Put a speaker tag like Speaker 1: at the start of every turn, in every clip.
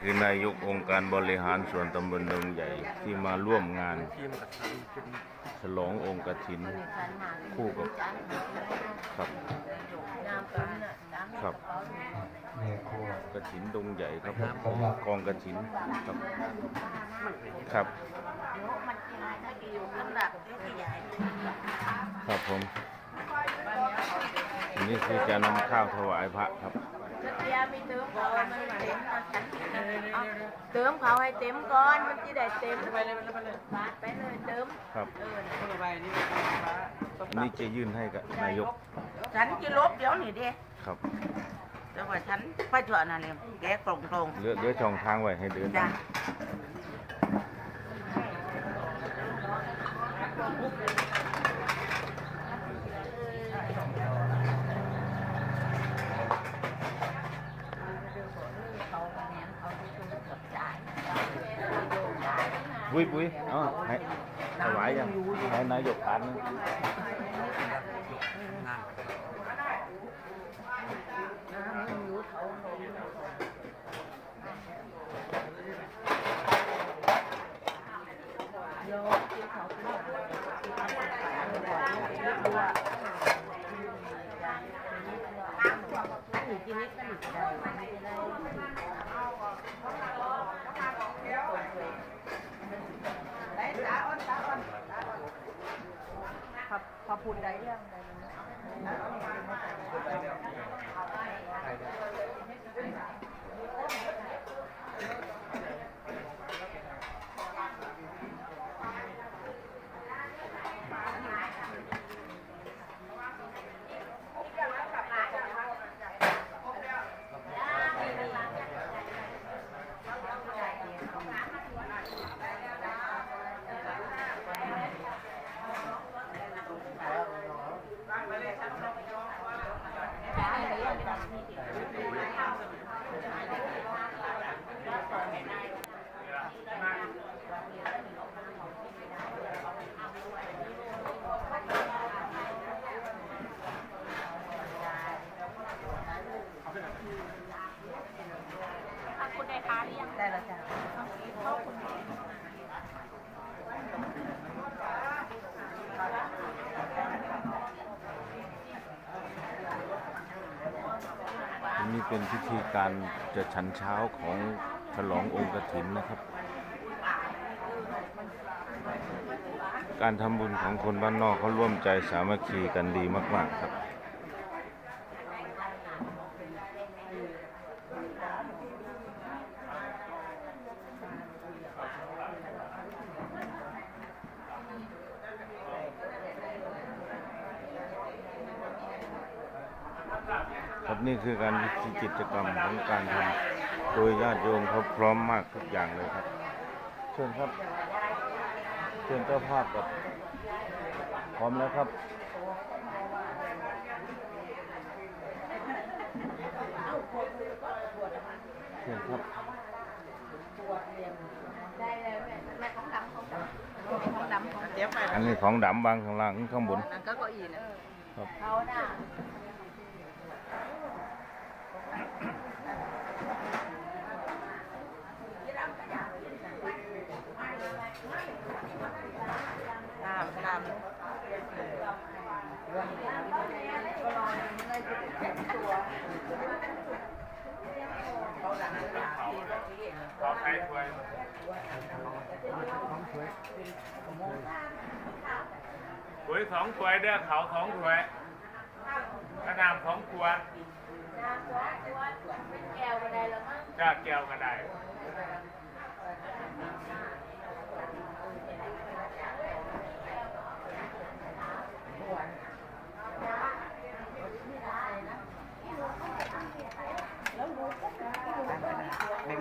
Speaker 1: คือนายกองค์การบริหารส่วนตำบลดงใหญ่ที่มาร่วมงาน ฉลององค์กฐิน คู่กับครับครับ
Speaker 2: แม่ครัว
Speaker 1: กฐินดงใหญ่ครับกองกฐินครับครับครับผมอันนี้คือจะนำข้าวถวายพระครับ
Speaker 3: เตรียมมีเติมเขาไม่เต็มเอาเติมเขาให้เต็มก่อนมันจะได้เต็ม
Speaker 4: ไปเลยไปเลย
Speaker 3: ไปเลยเติม
Speaker 1: ครับ
Speaker 4: นี่
Speaker 1: จะยื่นให้กับนายก
Speaker 3: ฉันจะลบเดี๋ยวนี่ดิ
Speaker 1: ครับ
Speaker 3: แต่ว่าฉันไปเถอะนะเลยแกกลงตรง
Speaker 1: เลือเลือช่องทางไว้ให้เดิน
Speaker 3: จ้ะ
Speaker 1: ปุ้ยปุ้ยเอ๋อให้ถวายยังไหนนายกผ่านนึง
Speaker 4: งาน
Speaker 3: พอพูดได้ยังได้
Speaker 5: คุณได้ทานหรือยัง
Speaker 3: ได้แล้วจ้ะ
Speaker 1: อันนี้ เป็นพิธีการจะฉันเช้าของฉลององค์กฐินนะครับ การทำบุญของคนบ้านนอกเขาร่วมใจสามัคคีกันดีมาก ๆ ครับ นี่คือการวิธีกิจกรรมของการทำโดยญาติโยมเขาพร้อมมากทุกอย่างเลยครับ เชิญครับ เชิญเจ้าภาพกับพร้อมแล้วครับเชิญครับ
Speaker 3: ได้แล้วแม่ของดัมของดัม
Speaker 4: เจี๊ยบไป
Speaker 1: อันนี้ของดำบางข้างล่างข้างบน
Speaker 3: นั่นก็เก้าอี้นะ
Speaker 1: ครับ
Speaker 3: เขาน่ะ ตามตามเขาหลังจากที่ ที่
Speaker 6: ขอใช้ถ้วยถ้วยสองถ้วยเด้อเขาสองถ้วยกระนำสองขวด
Speaker 3: น้ำตัวตัวเป็นแก้วก็ได้แล้วมั้ง
Speaker 6: จ้าแก้วก็ได้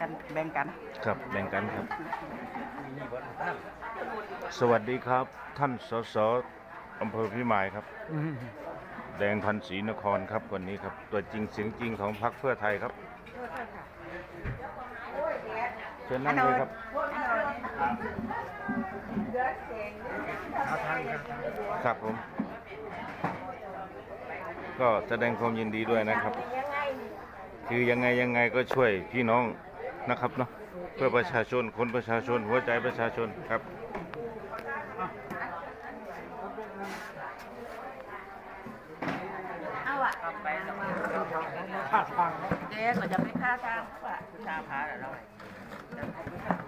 Speaker 4: กันแบ่งกัน
Speaker 1: ครับแบ่งกันครับ สวัสดีครับ ท่านสสอำเภอพิมายครับ แดงพันศรีนครครับวันนี้ครับ ตัวจริงเสียงจริงของพรรคเพื่อไทยครับเชิญนั่งเลยครับ ครับผม ก็แสดงความยินดีด้วยนะครับ คือยังไงยังไงก็ช่วยพี่น้อง นะครับเนาะเพื่อประชาชนคนประชาชนหัวใจประชาชนครับ
Speaker 3: เอาอะ
Speaker 4: กลับไปแล้วมา
Speaker 3: เด็กก็จะไปฆ่าทางว่ะ
Speaker 4: ชาพาแล้ว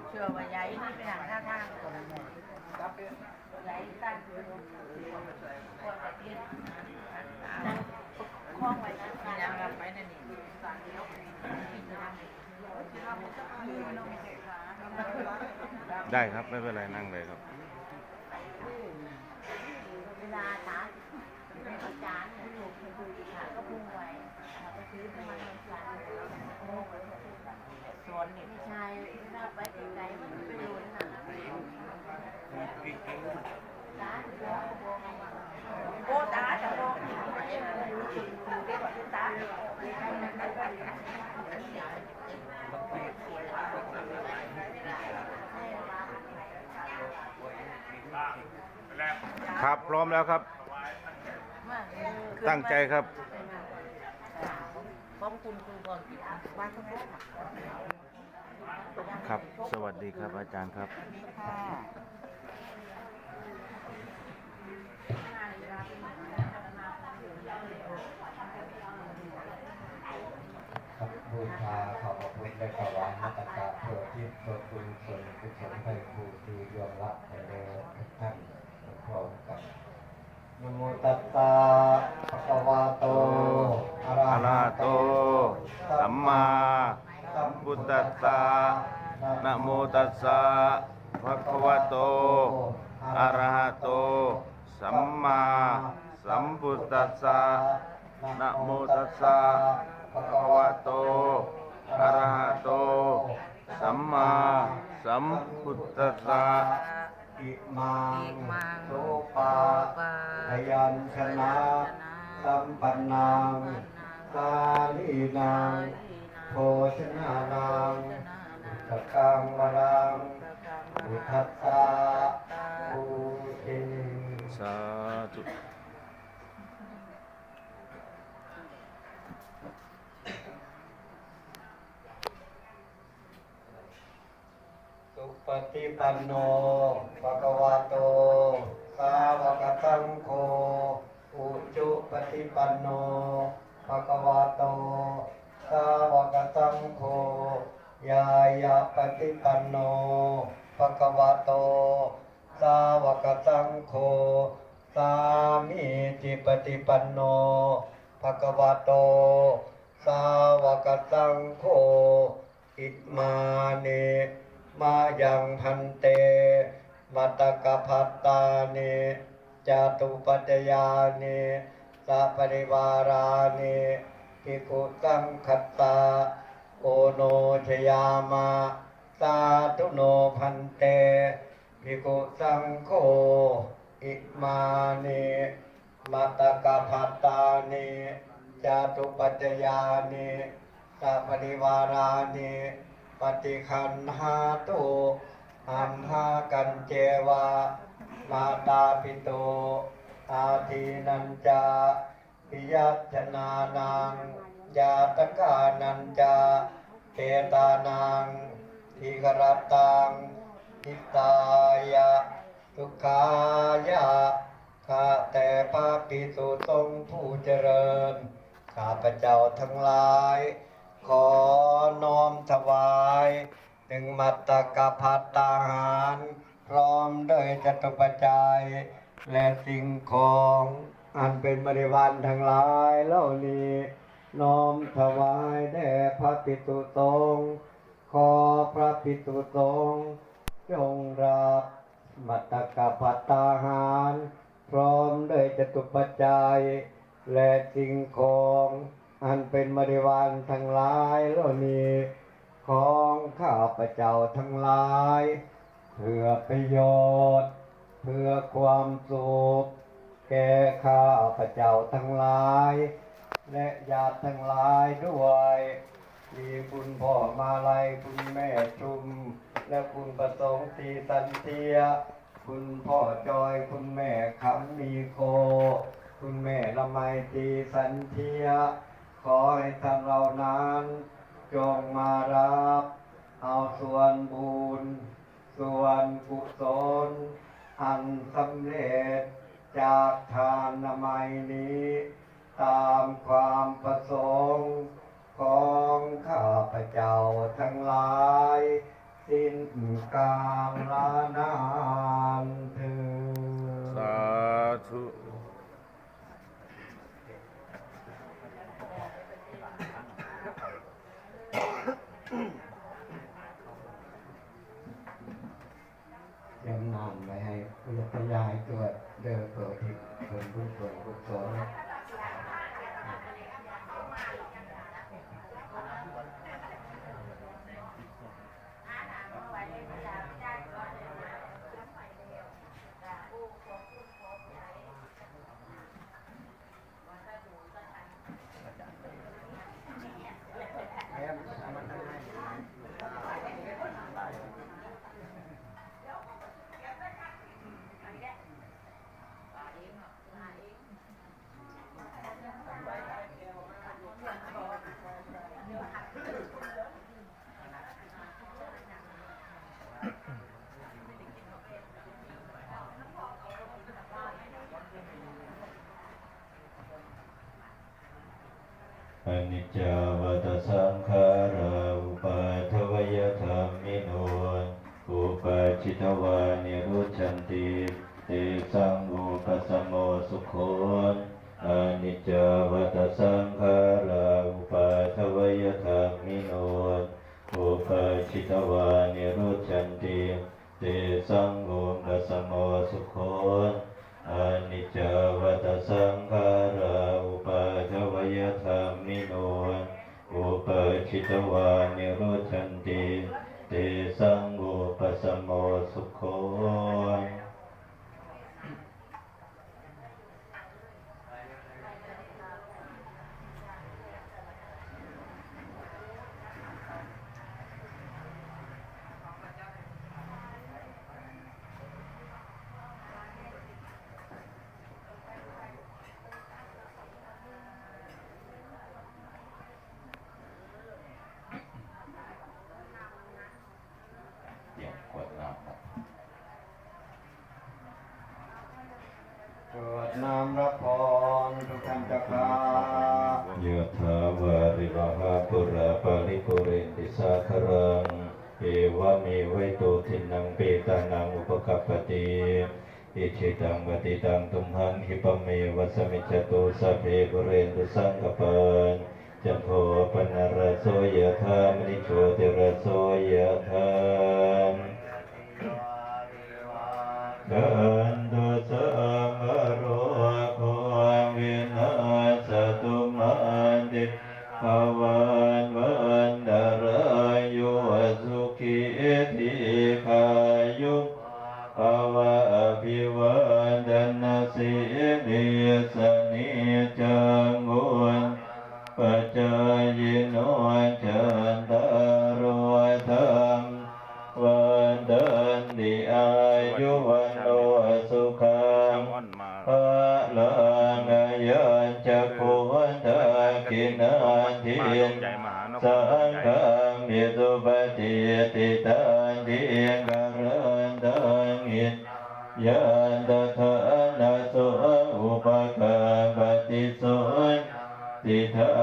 Speaker 3: เชื่อว่าใหญ่นี่ไปทางฆ่าทางใหญ่ตั้งนั่งคล้องไว้นะ
Speaker 4: มีน้ำไปนั่นนี่
Speaker 1: ได้ครับ ไม่เป็นไรนั่งเลยครับ
Speaker 3: เวลาตาอาจารย์ลูกไปดูดีค่ะก็พุ่งไว้เราไปซื้อน้ำมันมันสั่นโอ้โห
Speaker 4: สวนนี่
Speaker 3: ไม่ใช่ถ้าไปไกลๆมันไปโดนหนักโอ้ตาจะโดนเอ็มรู้สึกดูได้กว่าตา
Speaker 6: แล้ว
Speaker 1: ครับพร้ อมแล้วครับ ตั้งใจครับ
Speaker 3: ขอบคุณครูก่อนบ้านเขาพูด
Speaker 1: ครับ สวัสดีครับอาจารย์ครับ
Speaker 4: ค่ะ
Speaker 2: ครับบูชาขอบพระคุณและถวายมัตตาเพื่อที่ตัวคุณส่วนกุศลให้ผู้ที่ยอมรับในเรื่องทุกท่านพร้อมกัน นะโมตัสสะภะคะวะโตอะระ
Speaker 1: อะระ
Speaker 2: หะ
Speaker 1: หะ
Speaker 2: โต
Speaker 1: โต สัมมาสัมพุทธัสสะนะโมตัสสะภะคะวะโตอะระหะโต สัมมาสัมพุทธัสสะนะโมตัสสะภะคะวะโตอะระหะโต สัมมาสัมพุทธัสสะ
Speaker 2: อิมัง
Speaker 3: อิมัง
Speaker 2: โสปาพ ยัญชนะสัมปันนังกาลีนังโภชนานังตะกังวรังอุทัสสะภูติ
Speaker 1: สาธุ
Speaker 2: สุปฏิปันโนภะคะวะโต สาวกสังโฆอุจุปฏิปันโนภะคะวะโตสาวกสังโฆยายาปฏิปันโนภะคะวะโตสาวกสังโฆสามีจิปฏิปันโนภะคะวะโตสาวกสังโฆอิมาเนมายังพันเต มัตตกพัตตาเนจตุปัจจยาเนสัปริวาราเนภิกขุสังคัตตาโอโนชยามาสาธุโนพันเตภิกขุสังโฆอิมาเนมัตตกพัตตาเนจตุปัจจยาเนสัปริวารานิปฏิคันหาตุ อัมหากันเจวามาตาปิโตอาทีนันจาปิยัชนานังยาตกานันจาเทตานังทิกรตังทิตายะทุกขายะข้าแต่พระปิสุทรงผู้เจริญ ข้าพเจ้าทั้งหลาย ขอน้อมถวาย ถึงมัตตกพัตตาหาร พร้อมด้วยจตุปัจจัย และสิ่งของอันเป็นบริวารทั้งหลายเหล่านี้น้อมถวายแด่พระปิตุสงขอพระปิตุสงจงรับมัตตกพัตตาหาร พร้อมด้วยจตุปัจจัย และสิ่งของอันเป็นบริวารทั้งหลายเหล่านี้ ของข้าพเจ้าทั้งหลาย เพื่อประโยชน์ เพื่อความสุขแก่ข้าพเจ้าทั้งหลาย และญาติทั้งหลายด้วย มีคุณพ่อมาลัยคุณแม่ชุม และคุณประสงค์สีสันเทีย คุณพ่อจอยคุณแม่คำมีโค คุณแม่ละไมตีสันเทีย ขอให้ท่านเรานั้น จงมารับ เอาส่วนบุญ ส่วนกุศล อันสำเร็จ จากทานนามัยนี้ ตามความประสงค์ของข้าพเจ้าทั้งหลาย สิ้นกาลนานเธอญ
Speaker 1: สาธุ
Speaker 2: เดี๋ยวนำไปให้คุณพยายตัวเดินเปิดทิศเปิดบุญส่วนกุศล
Speaker 5: อ นิจจาวัตสังขาราอุปาทวยธรรมิโนอุปาจิตวานิรุชันติเตสังอุปสมโมสุโขนจจาวัตสังขาราอุปาทวยธรรมิโนอุปาจิตวานิรุชันติเตสังอุปสมโมสุโข อนิจจวัตสังขาราอุปาทวยธรรมิโนอุปชิตวานิโรชันติเตสังอุปสมโมสุโข เดี๋ยวกดน้ำครับ
Speaker 2: เกิดนามรับพรทุกท่านเจ้าค่ะ
Speaker 5: ยะถาวาริวหาปุราปาริปุเรนติ สาคารัง เอวะเมวัยโตทินังเปตานังอุปกัปปติอิชิตังปฏิตังตุมหังคิปะเมวัสมิจจตุสัพเพปุเรนตุสังกปานจันโทปนารโสยะธามนิโชติรโสยะธาม ยุภวะอภิวันดนาสิริสนิจังกุนปัจจายโนจันตารธรรมวันเดินดีอายุวันโอสุขัง
Speaker 1: อ้อนมา
Speaker 5: พระลังยันจะคุณตะกินันทิ
Speaker 1: มาล
Speaker 5: น
Speaker 1: งใหญ่มหานค
Speaker 5: สั
Speaker 1: รงใหญ่
Speaker 5: ฆังมิสุปฏิติตัน ยันตทานาโสอุปการปฏิสุนติธา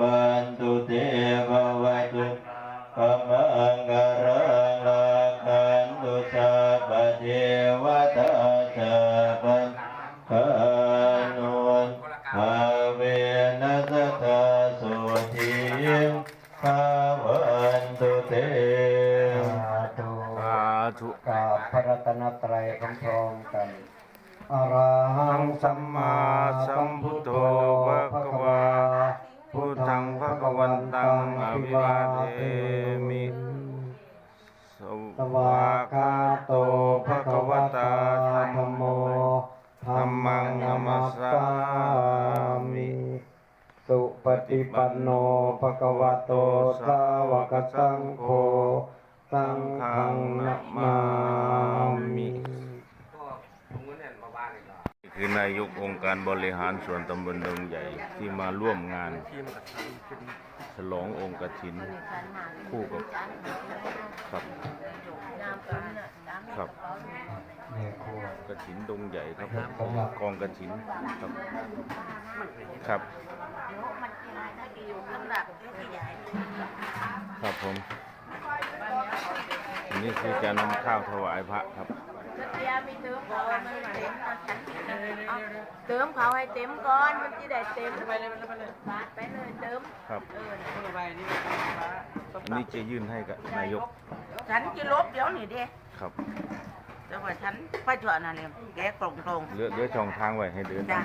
Speaker 5: วันตุเตภวตุขมังกรังลาคันตุสัพพเทวตาสัพพะคานุนภาเวนัสทธาสุขีภวันตุเต
Speaker 2: สาธุ
Speaker 1: สาธุ
Speaker 2: กราบพระรัตนตรัยพร้อมๆกันอะระ สวากาโตภะคะวะตาธัมโมธัมมังนามัสสามิ สุปฏิปันโนภะคะวะโตสาวกสังโฆสังฆังนะมามิ
Speaker 1: คือนายกองค์การบริหารส่วนตำบลดงใหญ่ที่มาร่วมงาน ฉลององค์กฐิน คู่กับครับครับ
Speaker 2: เนี่ยครัว
Speaker 1: กฐินดงใหญ่ครับกองกฐินครับครับ
Speaker 3: มันกินอะไรได้อยู่ข้างหลังไม่ใหญ่
Speaker 1: ครับผมอันนี้คือการนำข้าวถวายพระครับ
Speaker 3: เตียมีเติมเขามันเต็มนะฉันเติมเขาให้เต็มก่อนมันจะได้เต็มไปเลยไปเลยไปเลยเติม
Speaker 1: ครับ
Speaker 3: เออ
Speaker 1: อันนี้จะยื่นให้กับนายก
Speaker 4: ฉันจะลบเดี๋ยวนี้เด้
Speaker 1: ครับ
Speaker 4: แต่ว่าฉันไปจอดนั่นเลยแกกลงตรง
Speaker 1: เหลือเหลือช่องทางไว้ให้เดิน
Speaker 4: จ้ะ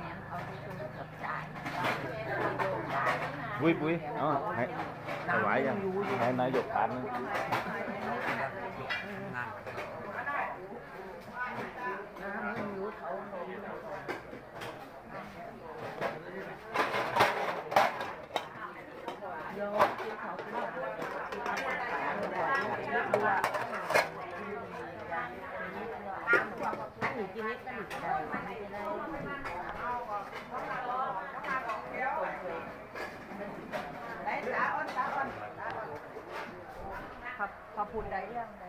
Speaker 3: เนี้ยเขาที่ตู้กับจ่าย
Speaker 1: ปุ้ยปุ้ยเอ๋อให้ถวายยังให้นายกทานนึง
Speaker 3: คุณได้ยัง